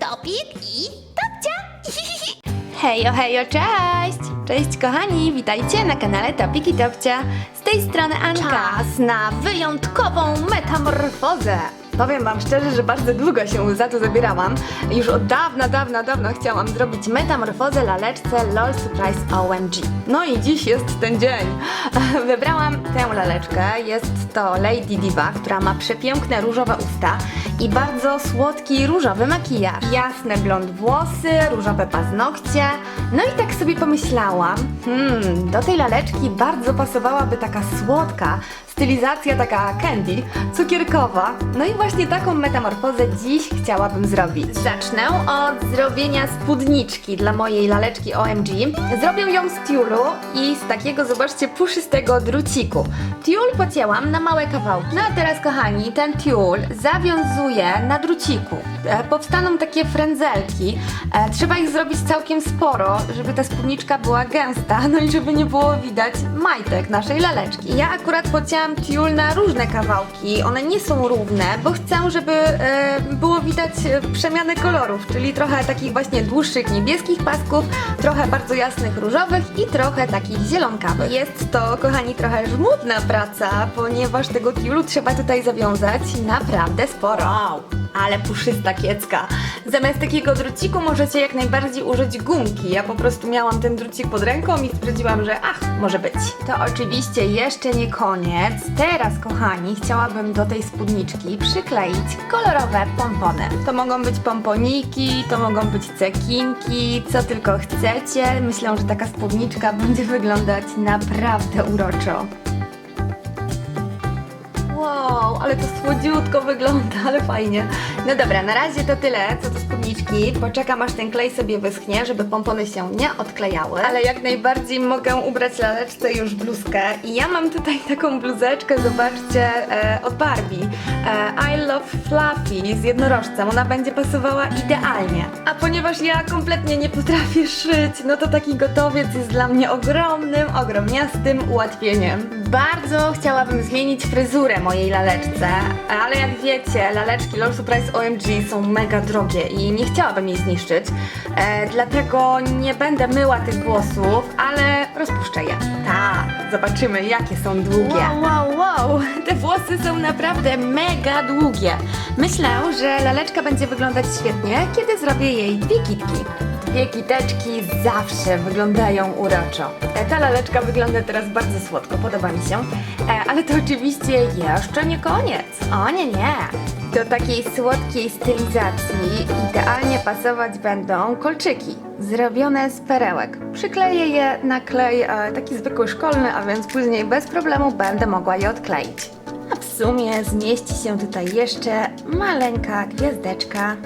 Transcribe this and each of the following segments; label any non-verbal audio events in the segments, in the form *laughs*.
Topik i Topcia. *laughs* Hejo, hejo, cześć! Cześć kochani, witajcie na kanale Topik i Topcia. Z tej strony Anka. Czas na wyjątkową metamorfozę. Powiem wam szczerze, że bardzo długo się za to zabierałam. Już od dawna, dawna, dawna chciałam zrobić metamorfozę laleczce LOL Surprise OMG. No i dziś jest ten dzień. *laughs* Wybrałam tę laleczkę. Jest to Lady Diva, która ma przepiękne różowe usta i bardzo słodki różowy makijaż. Jasne blond włosy, różowe paznokcie. No i tak sobie pomyślałam, hmm, do tej laleczki bardzo pasowałaby taka słodka, stylizacja taka candy, cukierkowa. No i właśnie taką metamorfozę dziś chciałabym zrobić. Zacznę od zrobienia spódniczki dla mojej laleczki OMG. Zrobię ją z tiulu i z takiego, zobaczcie, puszystego druciku. Tiul pocięłam na małe kawałki. No a teraz, kochani, ten tiul zawiązuję na druciku. E, powstaną takie frędzelki. E, trzeba ich zrobić całkiem sporo, żeby ta spódniczka była gęsta, *laughs* no i żeby nie było widać majtek naszej laleczki. Ja akurat pocięłam tiul na różne kawałki. One nie są równe, bo chcę, żeby e, było widać przemianę kolorów, czyli trochę takich właśnie dłuższych niebieskich pasków, trochę bardzo jasnych różowych i trochę takich zielonkawych. Jest to, kochani, trochę żmudna praca, ponieważ tego tiulu trzeba tutaj zawiązać naprawdę sporo. Wow, ale puszysta kiecka. Zamiast takiego druciku możecie jak najbardziej użyć gumki. Ja po prostu miałam ten drucik pod ręką i stwierdziłam, że ach, może być. To oczywiście jeszcze nie koniec. Teraz, kochani, chciałabym do tej spódniczki przykleić kolorowe pompony. To mogą być pomponiki, to mogą być cekinki, co tylko chcecie. Myślę, że taka spódniczka będzie wyglądać naprawdę uroczo. Ale to słodziutko wygląda, ale fajnie. No dobra, na razie to tyle co do spódniczki. Poczekam aż ten klej sobie wyschnie, żeby pompony się nie odklejały. Ale jak najbardziej mogę ubrać laleczce już bluzkę. I ja mam tutaj taką bluzeczkę, zobaczcie, e, od Barbie. E, I Love Fluffy z jednorożcem. Ona będzie pasowała idealnie. A ponieważ ja kompletnie nie potrafię szyć, no to taki gotowiec jest dla mnie ogromnym, ogromniastym ułatwieniem. Bardzo chciałabym zmienić fryzurę mojej ale jak wiecie, laleczki LOL Surprise OMG są mega drogie i nie chciałabym jej zniszczyć, e, dlatego nie będę myła tych włosów, ale rozpuszczę je. Tak, zobaczymy jakie są długie. Wow, wow, wow, te włosy są naprawdę mega długie. Myślę, że laleczka będzie wyglądać świetnie, kiedy zrobię jej dwie kitki. Dwie kiteczki zawsze wyglądają uroczo. E, Ta laleczka wygląda teraz bardzo słodko, podoba mi się. E, ale to oczywiście jeszcze nie koniec. O nie, nie. Do takiej słodkiej stylizacji idealnie pasować będą kolczyki zrobione z perełek. Przykleję je na klej e, taki zwykły szkolny, a więc później bez problemu będę mogła je odkleić. A w sumie zmieści się tutaj jeszcze maleńka gwiazdeczka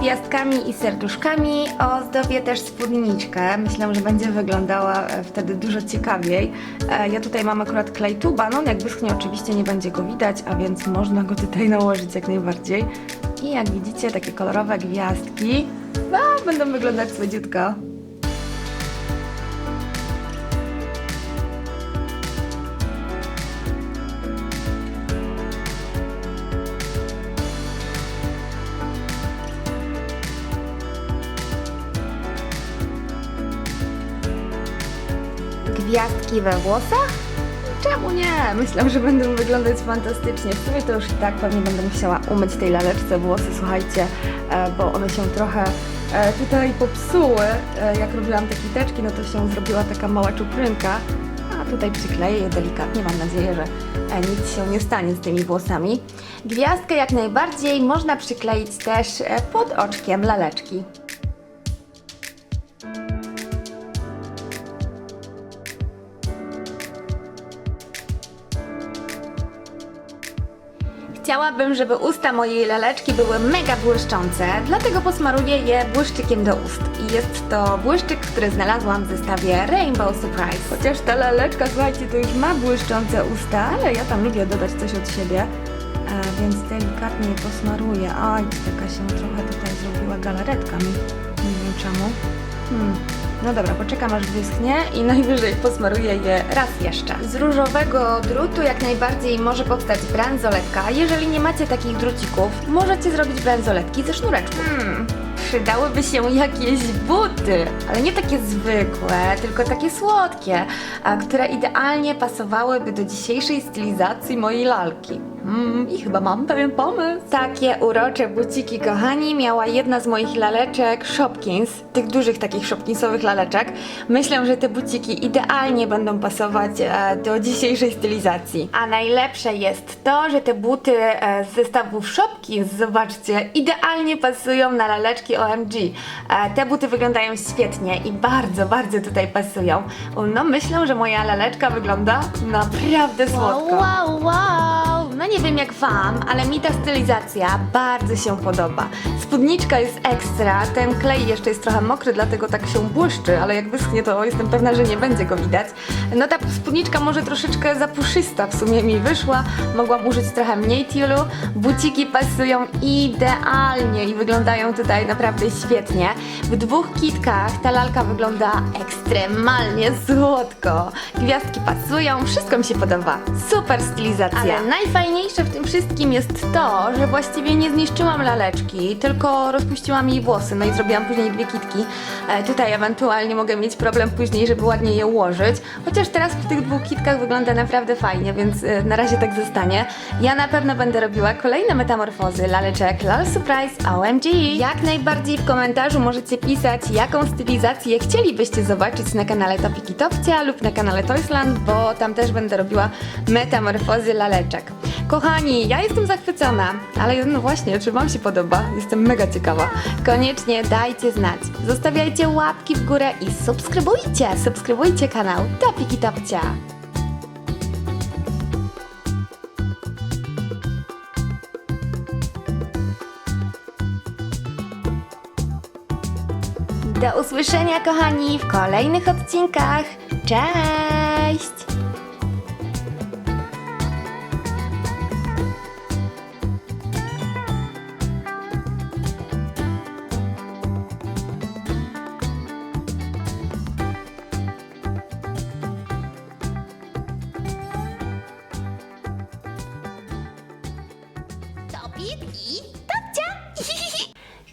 gwiazdkami i serduszkami. Ozdobię też spódniczkę. Myślę, że będzie wyglądała e, wtedy dużo ciekawiej. E, Ja tutaj mam akurat klej tubanon. Jak wyschnie oczywiście nie będzie go widać, a więc można go tutaj *laughs* nałożyć jak najbardziej. I jak widzicie, takie kolorowe gwiazdki no, będą wyglądać słodziutko. Gwiazdki we włosach? Czemu nie? Myślę, że będą wyglądać fantastycznie. W sumie to już i tak pewnie będę musiała umyć tej laleczce włosy, słuchajcie, e, bo one się trochę e, tutaj popsuły. E, Jak robiłam te kiteczki, no to się zrobiła taka mała czuprynka. A tutaj przykleję je delikatnie, mam nadzieję, że nic się nie stanie z tymi włosami. Gwiazdkę jak najbardziej można przykleić też pod oczkiem laleczki. Chciałabym, żeby usta mojej laleczki były mega błyszczące, dlatego posmaruję je błyszczykiem do ust. I jest to błyszczyk, który znalazłam w zestawie Rainbow Surprise. Chociaż ta laleczka, słuchajcie, to już ma błyszczące usta, ale ja tam lubię dodać coś od siebie, e, więc delikatnie je posmaruję. Oj, taka się trochę tutaj zrobiła galaretka mi. Nie wiem czemu. Hmm. No dobra, poczekam aż wyschnie i *laughs* najwyżej posmaruję je raz jeszcze. Z różowego drutu jak najbardziej może powstać bransoletka. Jeżeli nie macie takich drucików, możecie zrobić bransoletki ze sznureczków. Hmm, przydałyby się jakieś buty, ale nie takie zwykłe, tylko takie słodkie, które idealnie pasowałyby do dzisiejszej stylizacji mojej lalki. Mm, I chyba mam pewien pomysł. Takie urocze buciki, kochani, miała jedna z moich laleczek Shopkins, tych dużych takich Shopkinsowych laleczek. Myślę, że te buciki idealnie będą pasować e, do dzisiejszej stylizacji. A najlepsze jest to, że te buty e, z zestawów Shopkins, zobaczcie, idealnie pasują na laleczki OMG. E, te buty wyglądają świetnie i bardzo, bardzo tutaj pasują. No myślę, że moja laleczka wygląda naprawdę słodko. Wow, wow. No nie wiem jak wam, ale mi ta stylizacja bardzo się podoba. Spódniczka jest ekstra, ten klej jeszcze jest trochę mokry, dlatego tak się błyszczy, ale jak wyschnie to jestem pewna, że nie będzie go widać. No ta spódniczka może troszeczkę zapuszysta w sumie mi wyszła, mogłam użyć trochę mniej tiulu. Buciki pasują idealnie i wyglądają tutaj naprawdę świetnie. W dwóch kitkach ta lalka wygląda ekstremalnie słodko. Gwiazdki pasują, wszystko mi się podoba. Super stylizacja. Ale najfajniejsze w tym wszystkim jest to, że właściwie nie zniszczyłam laleczki, tylko rozpuściłam jej włosy, no i zrobiłam później dwie kitki. E, tutaj ewentualnie mogę mieć problem później, żeby ładnie je ułożyć, chociaż teraz w tych dwóch kitkach wygląda naprawdę fajnie, więc e, na razie tak zostanie. Ja na pewno będę robiła kolejne metamorfozy laleczek LOL Surprise OMG. Jak najbardziej w komentarzu możecie pisać, jaką stylizację chcielibyście zobaczyć na kanale Topiki Topcia lub na kanale Toysland, bo tam też będę robiła metamorfozy laleczek. Kochani, ja jestem zachwycona, ale no właśnie, czy Wam się podoba? Jestem mega ciekawa. Koniecznie dajcie znać. Zostawiajcie łapki w górę i subskrybujcie, subskrybujcie kanał Topiki Topcia. Do usłyszenia, kochani, w kolejnych odcinkach. Cześć!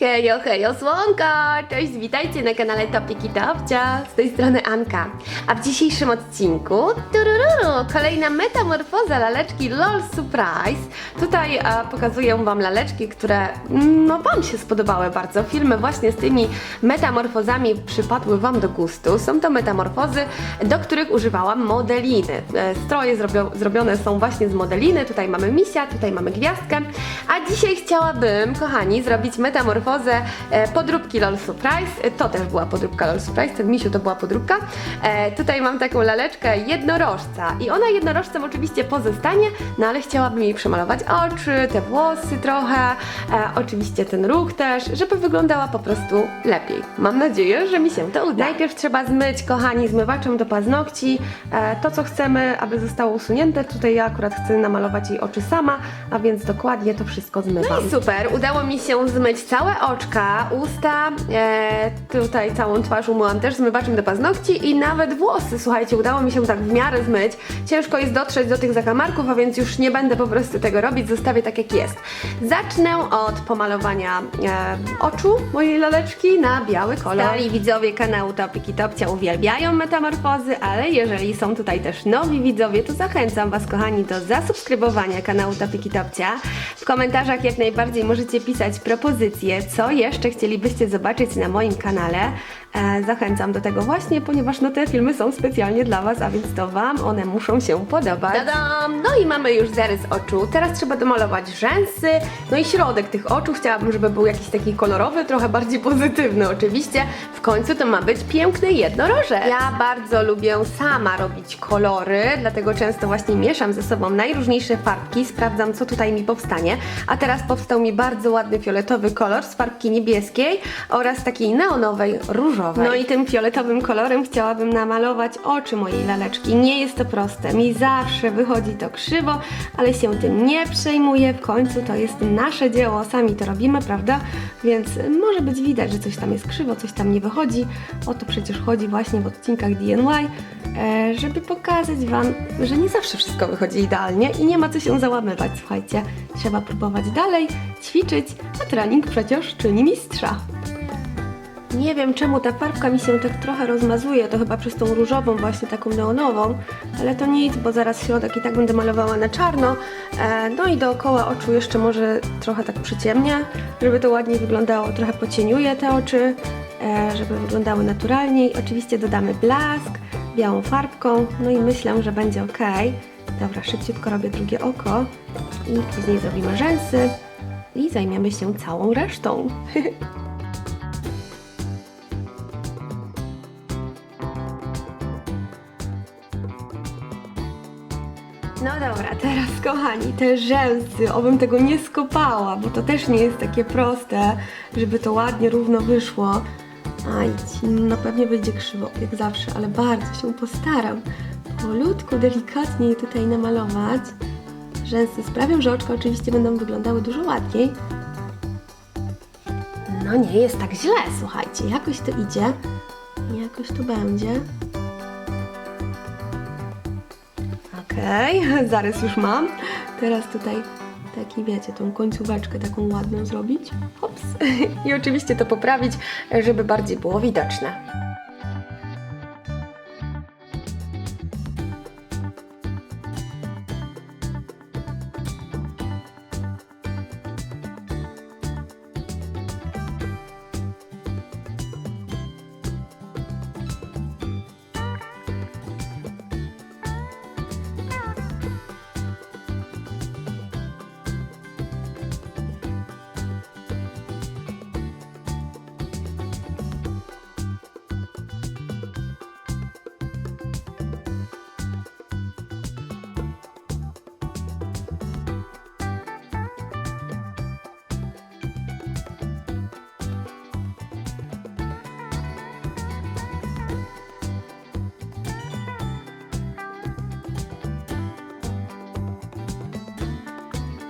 Hejo, hejo, słonko! Cześć, witajcie na kanale Topiki Topcia. Z tej strony Anka. A w dzisiejszym odcinku turururu, kolejna metamorfoza laleczki LOL Surprise. Tutaj e, pokazuję Wam laleczki, które no Wam się spodobały bardzo. Filmy właśnie z tymi metamorfozami przypadły Wam do gustu. Są to metamorfozy, do których używałam modeliny. E, Stroje zrobio, zrobione są właśnie z modeliny. Tutaj mamy misia, tutaj mamy gwiazdkę. A dzisiaj chciałabym, kochani, zrobić metamorfozę e, podróbki LOL Surprise. E, To też była podróbka LOL Surprise, ten misiu to była podróbka. E, tutaj mam taką laleczkę jednorożca i ona jednorożcem oczywiście pozostanie, no ale chciałabym jej przemalować oczy, te włosy trochę, e, oczywiście ten róg też, żeby wyglądała po prostu lepiej. Mam nadzieję, że mi się to uda. Najpierw trzeba zmyć, kochani, zmywaczem do paznokci e, to, co chcemy, aby zostało usunięte. Tutaj ja akurat chcę namalować jej oczy sama, a więc dokładnie to wszystko zmywam. No i super, udało mi się zmyć całe oczka, usta, e, tutaj całą twarz umyłam też zmywaczem do paznokci i nawet włosy, słuchajcie, udało mi się tak w miarę zmyć. Ciężko jest dotrzeć do tych zakamarków, a więc już nie będę po prostu tego robić, zostawię tak jak jest. Zacznę od pomalowania e, oczu mojej laleczki na biały kolor. Stali widzowie kanału Topiki Topcia uwielbiają metamorfozy, ale jeżeli są tutaj też nowi widzowie, to zachęcam Was kochani do zasubskrybowania kanału Topiki Topcia. W komentarzach jak najbardziej możecie pisać propozycje, co jeszcze chcielibyście zobaczyć na moim kanale. E, zachęcam do tego właśnie, ponieważ no te filmy są specjalnie dla Was, a więc to Wam one muszą się podobać. Tadam! No i mamy już zarys oczu. Teraz trzeba domalować rzęsy, no i środek tych oczu. Chciałabym, żeby był jakiś taki kolorowy, trochę bardziej pozytywny oczywiście. W końcu to ma być piękny jednorożec. Ja bardzo lubię sama robić kolory, dlatego często właśnie mieszam ze sobą najróżniejsze farbki, sprawdzam co tutaj mi powstanie. a teraz powstał mi bardzo ładny fioletowy kolor z farbki niebieskiej oraz takiej neonowej, różowej. No i tym fioletowym kolorem chciałabym namalować oczy mojej laleczki. Nie jest to proste, mi zawsze wychodzi to krzywo, ale się tym nie przejmuję, w końcu to jest nasze dzieło, sami to robimy, prawda? Więc może być widać, że coś tam jest krzywo, coś tam nie wychodzi. O to przecież chodzi właśnie w odcinkach DNY, e, żeby pokazać Wam, że nie zawsze wszystko wychodzi idealnie i nie ma co się załamywać. Słuchajcie, trzeba próbować dalej, ćwiczyć, a trening przecież czyni mistrza. Nie wiem czemu ta farbka mi się tak trochę rozmazuje, to chyba przez tą różową, właśnie taką neonową, ale to nic, bo zaraz środek i tak będę malowała na czarno. E, no i dookoła oczu jeszcze może trochę tak przyciemnię, żeby to ładniej wyglądało, trochę pocieniuję te oczy, e, żeby wyglądały naturalniej. Oczywiście dodamy blask białą farbką, no i myślę, że będzie ok. Dobra, szybciutko robię drugie oko i później zrobimy rzęsy i zajmiemy się całą resztą. *laughs* No dobra, teraz kochani, te rzęsy, obym tego nie skopała, bo to też nie jest takie proste, żeby to ładnie, równo wyszło. Aj, no pewnie będzie krzywo, jak zawsze, ale bardzo się postaram. Powolutku, delikatnie je tutaj namalować. Rzęsy sprawią, że oczka oczywiście będą wyglądały dużo ładniej. No nie jest tak źle, słuchajcie, jakoś to idzie. Jakoś to będzie. Okej, *laughs* zarys już mam. Teraz tutaj taki, wiecie, tą końcóweczkę taką ładną zrobić. Hops. *laughs* I oczywiście to poprawić, żeby bardziej było widoczne.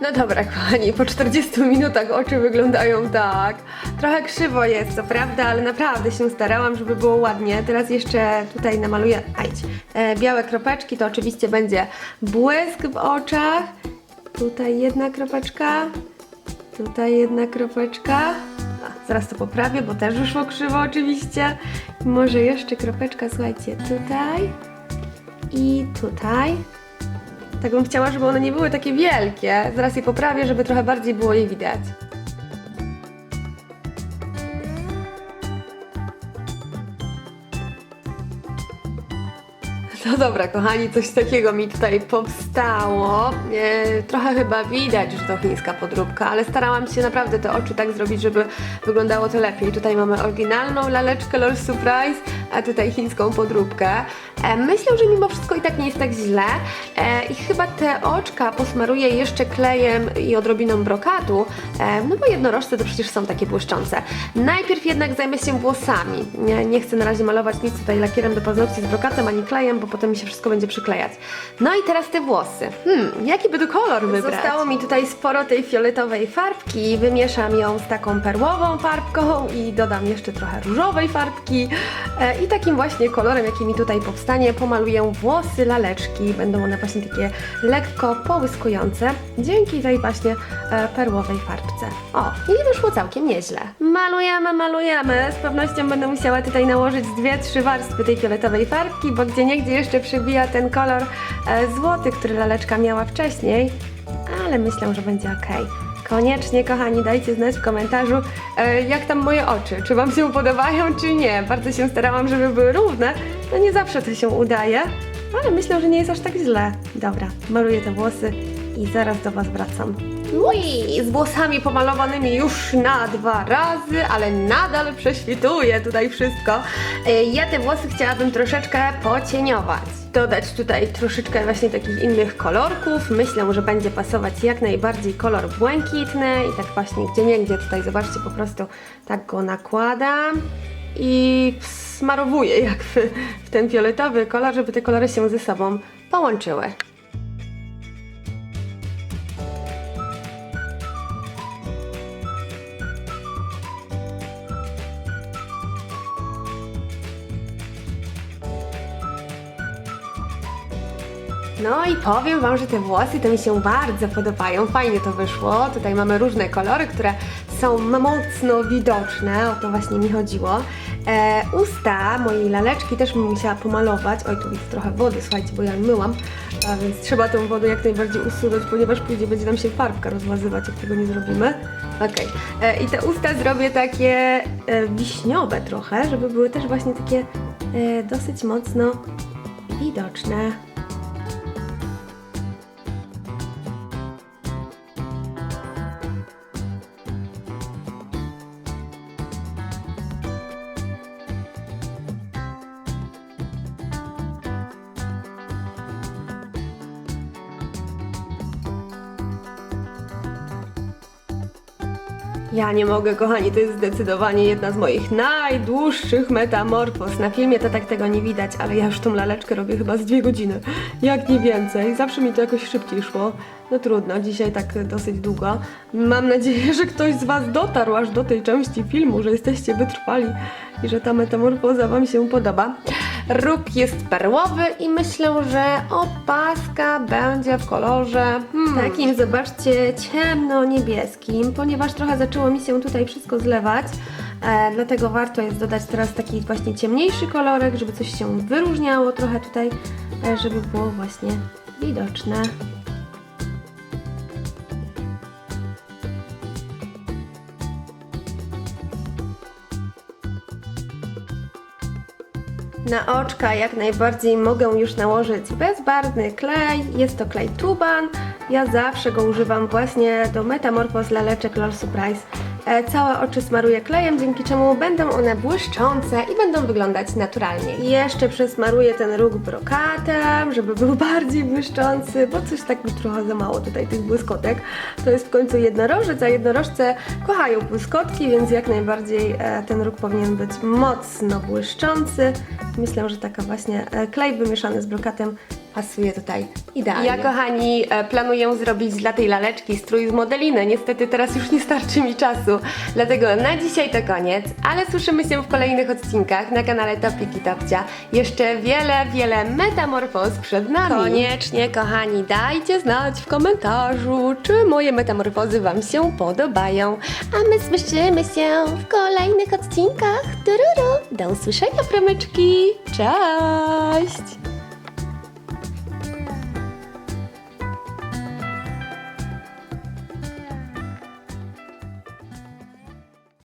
No dobra, kochani, po 40 minutach oczy wyglądają tak. Trochę krzywo jest, co prawda, ale naprawdę się starałam, żeby było ładnie. Teraz jeszcze tutaj namaluję, ajdź, e, białe kropeczki, to oczywiście będzie błysk w oczach. Tutaj jedna kropeczka, tutaj jedna kropeczka. A, zaraz to poprawię, bo też wyszło krzywo oczywiście. Może jeszcze kropeczka, słuchajcie, tutaj i tutaj. Tak bym chciała, żeby one nie były takie wielkie. Zaraz je poprawię, żeby trochę bardziej było je widać. No dobra, kochani, coś takiego mi tutaj powstało. E, trochę chyba widać, że to chińska podróbka, ale starałam się naprawdę te oczy tak zrobić, żeby wyglądało to lepiej. Tutaj mamy oryginalną laleczkę LOL Surprise, a tutaj chińską podróbkę. E, myślę, że mimo wszystko i tak nie jest tak źle. E, I chyba te oczka posmaruję jeszcze klejem i odrobiną brokatu, e, no bo jednorożce to przecież są takie błyszczące. Najpierw jednak zajmę się włosami. Nie, nie chcę na razie malować nic tutaj lakierem do paznokci z brokatem ani klejem, bo potem mi się wszystko będzie przyklejać. No i teraz te włosy. Hmm, jaki by tu kolor wybrać? Zostało mi tutaj sporo tej fioletowej farbki. Wymieszam ją z taką perłową farbką i dodam jeszcze trochę różowej farbki. I takim właśnie kolorem, jaki mi tutaj powstanie, pomaluję włosy laleczki. Będą one właśnie takie lekko połyskujące dzięki tej właśnie e, perłowej farbce. O, i wyszło całkiem nieźle. Malujemy, malujemy. Z pewnością będę musiała tutaj nałożyć dwie, trzy warstwy tej fioletowej farbki, bo gdzie niegdzie jeszcze przybija ten kolor e, złoty, który laleczka miała wcześniej, ale myślę, że będzie ok. Koniecznie, kochani, dajcie znać w komentarzu, e, jak tam moje oczy. Czy Wam się podobają, czy nie. Bardzo się starałam, żeby były równe. No nie zawsze to się udaje, ale myślę, że nie jest aż tak źle. Dobra, maluję te włosy i zaraz do Was wracam. Ui, z włosami pomalowanymi już na dwa razy, ale nadal prześwituje tutaj wszystko. E, Ja te włosy chciałabym troszeczkę pocieniować. Dodać tutaj troszeczkę właśnie takich innych kolorków. Myślę, że będzie pasować jak najbardziej kolor błękitny i tak właśnie gdzie niegdzie tutaj zobaczcie po prostu tak go nakładam i smarowuję jakby w ten fioletowy kolor, żeby te kolory się ze sobą połączyły. No i powiem Wam, że te włosy to mi się bardzo podobają. Fajnie to wyszło. Tutaj mamy różne kolory, które są mocno widoczne. O to właśnie mi chodziło. E, usta mojej laleczki też bym musiała pomalować. Oj, tu widzę trochę wody, słuchajcie, bo ja myłam. A więc trzeba tą wodę jak najbardziej usunąć, ponieważ później będzie nam się farbka rozłazywać, jak tego nie zrobimy. Okej. E, I te usta zrobię takie e, wiśniowe trochę, żeby były też właśnie takie e, dosyć mocno widoczne. Ja nie mogę, kochani, to jest zdecydowanie jedna z moich najdłuższych metamorfoz. Na filmie to tak tego nie widać, ale ja już tą laleczkę robię chyba z dwie godziny, jak nie więcej. Zawsze mi to jakoś szybciej szło. No trudno, dzisiaj tak dosyć długo. Mam nadzieję, że ktoś z Was dotarł aż do tej części filmu, że jesteście wytrwali i że ta metamorfoza Wam się podoba. Róg jest perłowy i myślę, że opaska będzie w kolorze hmm, takim, zobaczcie, ciemno-niebieskim, ponieważ trochę zaczęło mi się tutaj wszystko zlewać. E, dlatego warto jest dodać teraz taki właśnie ciemniejszy kolorek, żeby coś się wyróżniało trochę tutaj, e, żeby było właśnie widoczne. Na oczka jak najbardziej mogę już nałożyć bezbarwny klej. Jest to klej Tuban. Ja zawsze go używam właśnie do metamorfoz laleczek LOL Surprise. E, Całe oczy smaruję klejem, dzięki czemu będą one błyszczące i będą wyglądać naturalnie. Jeszcze przesmaruję ten róg brokatem, żeby był *laughs* bardziej błyszczący, bo coś tak trochę za mało tutaj tych błyskotek. To jest w końcu jednorożec, a jednorożce kochają błyskotki, więc jak najbardziej e, ten róg powinien być mocno błyszczący. Myślę, że taka właśnie e, klej wymieszany z brokatem pasuje tutaj idealnie. Ja, kochani, e, planuję zrobić dla tej laleczki strój z modeliny. Niestety teraz już nie starczy mi czasu, dlatego na dzisiaj to koniec, ale słyszymy się w kolejnych odcinkach na kanale Topiki Topcia. Jeszcze wiele, wiele metamorfoz przed nami. Koniecznie, kochani, dajcie znać w komentarzu, czy moje metamorfozy Wam się podobają. A my słyszymy się w kolejnych odcinkach. Tururu. Do usłyszenia, promyczki. Cześć!